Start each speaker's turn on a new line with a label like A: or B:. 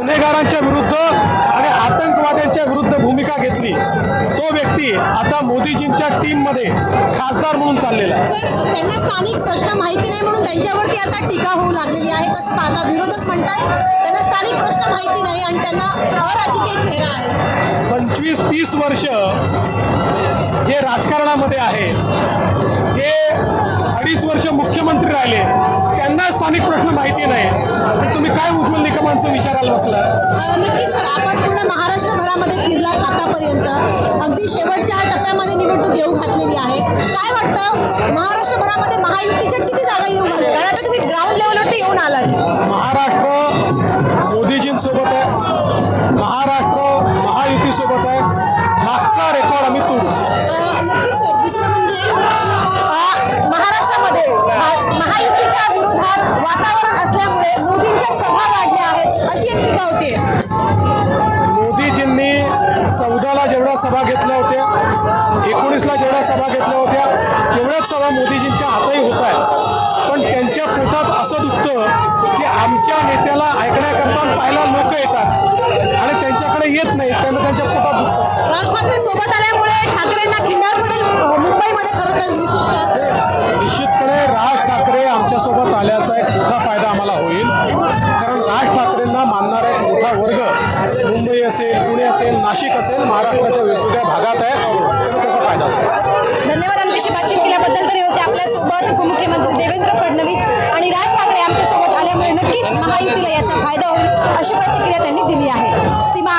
A: गुन्हेगारांच्या विरुद्ध आणि आतंकवाद्यांच्या विरुद्ध भूमिका घेतली. तो व्यक्ती आता मोदीजींच्या टीममध्ये खासदार म्हणून चाललेला आहे.
B: सर त्यांना स्थानिक प्रश्न माहिती नाही म्हणून त्यांच्यावरती आता टीका होऊ लागलेली आहे. कसं पाहता विरोधक म्हणतात त्यांना स्थानिक प्रश्न माहिती नाही आणि त्यांना अराजकीय चेहरा आहे.
A: पंचवीस तीस वर्ष जे राजकारणामध्ये आहे जे अडीच वर्ष मुख्यमंत्री राहिले त्यांना स्थानिक प्रश्न माहिती काय उज्ज्वल निकमांचं विचारायला बसला
B: अ, नक्कीच सर आपण पूर्ण महाराष्ट्रभरामध्ये फिरलात आतापर्यंत. अगदी शेवटच्या टप्प्यामध्ये निवडणूक येऊ घातलेली आहे. काय वाटतं? महाराष्ट्रभरामध्ये महायुतीच्या किती जागा येऊ घालतात? तुम्ही ग्राउंड लेवलवरती येऊन आलात. वातावरण असल्यामुळे मोदींच्या सभा वाढल्या आहेत. अशी एक टीका होते.
A: मोदीजींनी चौदाला जेवढ्या सभा घेतल्या होत्या एकोणीसला जेवढ्या सभा घेतल्या होत्या तेवढ्याच सभा मोदीजींच्या हातही होत आहेत. पण त्यांच्या पोटात असं दुखतं की आमच्या नेत्याला ऐकण्याकरता पाहायला लोक येतात आणि त्यांच्याकडे येत नाही त्यामुळे त्यांच्या पोटात दुखतं.
B: राज ठाकरे सोबत आल्यामुळे ठाकरेंना खिंडार
A: आमच्यासोबत आल्याचा एक मोठा फायदा आम्हाला होईल. कारण राज ठाकरेंना मानणारा एक मोठा वर्ग मुंबई असेल पुणे असेल नाशिक असेल महाराष्ट्राच्या वेगवेगळ्या भागात आहे. त्यामुळे त्याचा फायदा
B: धन्यवाद. आमच्याशी बातचीत केल्याबद्दल तरी होते आपल्यासोबत उपमुख्यमंत्री देवेंद्र फडणवीस आणि राज ठाकरे आमच्यासोबत आल्यामुळे नक्कीच महायुतीला याचा फायदा होईल अशी प्रतिक्रिया त्यांनी दिली आहे. सीमा